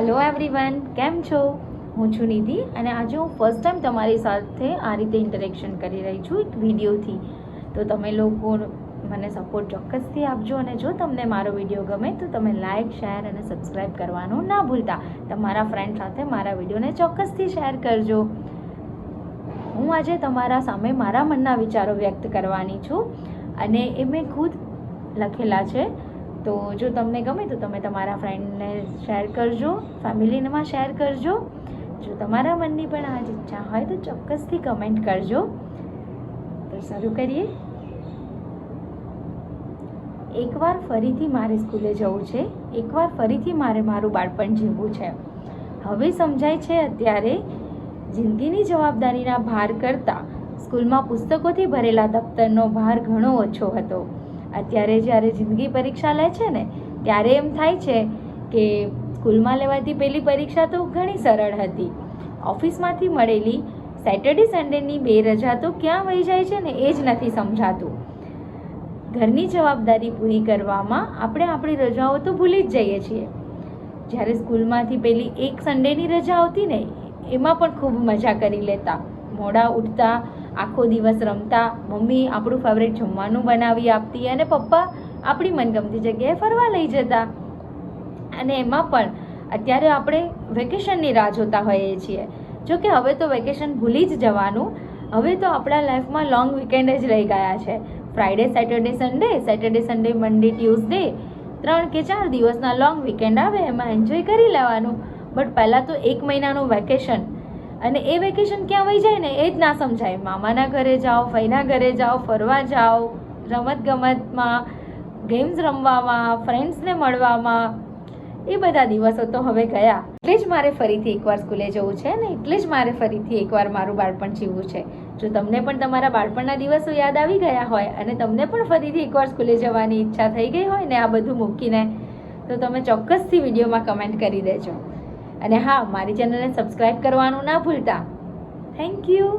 Hello everyone કેમ છો? હું છું નિધિ અને આજે હું ફર્સ્ટ ટાઈમ તમારી સાથે આ રીતે ઇન્ટરેક્શન કરી રહી છું એક વિડીયોથી તો તમે લોકો મને સપોર્ટ ચોક્કસથી આપજો અને જો તમને મારો વીડિયો ગમે તો તમે લાઇક શેર અને સબસ્ક્રાઈબ કરવાનું ના ભૂલતા. તમારા ફ્રેન્ડ સાથે મારા વિડીયોને ચોક્કસથી શેર કરજો. હું આજે તમારા સામે મારા મનના વિચારો વ્યક્ત કરવાની છું અને એ મેં ખુદ લખેલા છે. તો જો તમને ગમે તો તમે તમારા ફ્રેન્ડને શેર કરજો ફેમિલીમાં શેર કરજો. જો તમારા મનની પણ આ જ ઈચ્છા હોય તો ચોક્કસથી કમેન્ટ કરજો. તો શરૂ કરીએ. એકવાર ફરીથી મારે સ્કૂલે જવું છે. એકવાર ફરીથી મારે મારું બાળપણ જીવવું છે. હવે સમજાય છે અત્યારે જિંદગીની જવાબદારીના ભાર કરતાં સ્કૂલમાં પુસ્તકોથી ભરેલા દફતરનો ભાર ઘણો ઓછો હતો. અત્યારે જ્યારે જિંદગી પરીક્ષા લે છે ને, ત્યારે એમ થાય છે કે સ્કૂલમાં લેવાતી પેલી પરીક્ષા તો ઘણી સરળ હતી. ઓફિસમાંથી મળેલી સેટરડે સન્ડેની બે રજા તો ક્યાં વહી જાય છે ને એ જ નથી સમજાતું. ઘરની જવાબદારી પૂરી કરવામાં આપણે આપણી રજાઓ તો ભૂલી જ જઈએ છીએ. જ્યારે સ્કૂલમાંથી પેલી એક સન્ડેની રજા આવતી ને, એમાં પણ ખૂબ મજા કરી લેતા. મોડા ઉઠતા આખો દિવસ રમતા, મમ્મી આપણું ફેવરેટ જમવાનું બનાવી આપતી અને પપ્પા આપણી મનગમતી જગ્યાએ ફરવા લઈ જતા. અને એમાં પણ અત્યારે આપણે વેકેશનની રાહ જોતા હોઈએ છીએ. જો કે હવે તો વેકેશન ભૂલી જ જવાનું. હવે તો આપણા લાઈફમાં લોંગ વીકેન્ડ જ રહી ગયા છે. Friday Saturday Sunday Saturday Sunday Monday Tuesday ત્રણ કે ચાર દિવસના લોંગ વીકેન્ડ આવે, એમાં એન્જોય કરી લેવાનું. બટ પહેલાં તો એક મહિનાનું વેકેશન અને એ વેકેશન ક્યાં વહી જાય ને એ જ ના સમજાય. મામાના ઘરે જાઓ, ફઈના ઘરે જાઓ, ફરવા જાઓ રમત ગમતમાં ગેમ્સ રમવામાં ફ્રેન્ડ્સને મળવામાં, એ બધા દિવસો તો હવે ગયા. એટલે જ મારે ફરીથી એકવાર સ્કૂલે જવું છે ને, એટલે જ મારે ફરીથી એકવાર મારું બાળપણ જીવવું છે. જો તમને પણ તમારા બાળપણના દિવસો યાદ આવી ગયા હોય અને તમને પણ ફરીથી એકવાર સ્કૂલે જવાની ઈચ્છા થઈ ગઈ હોય ને આ બધું મૂકીને, તો તમે ચોક્કસથી વિડીયોમાં કમેન્ટ કરી દેજો. અને હા મારી ચેનલને સબસ્ક્રાઈબ કરવાનું ના ભૂલતા. Thank you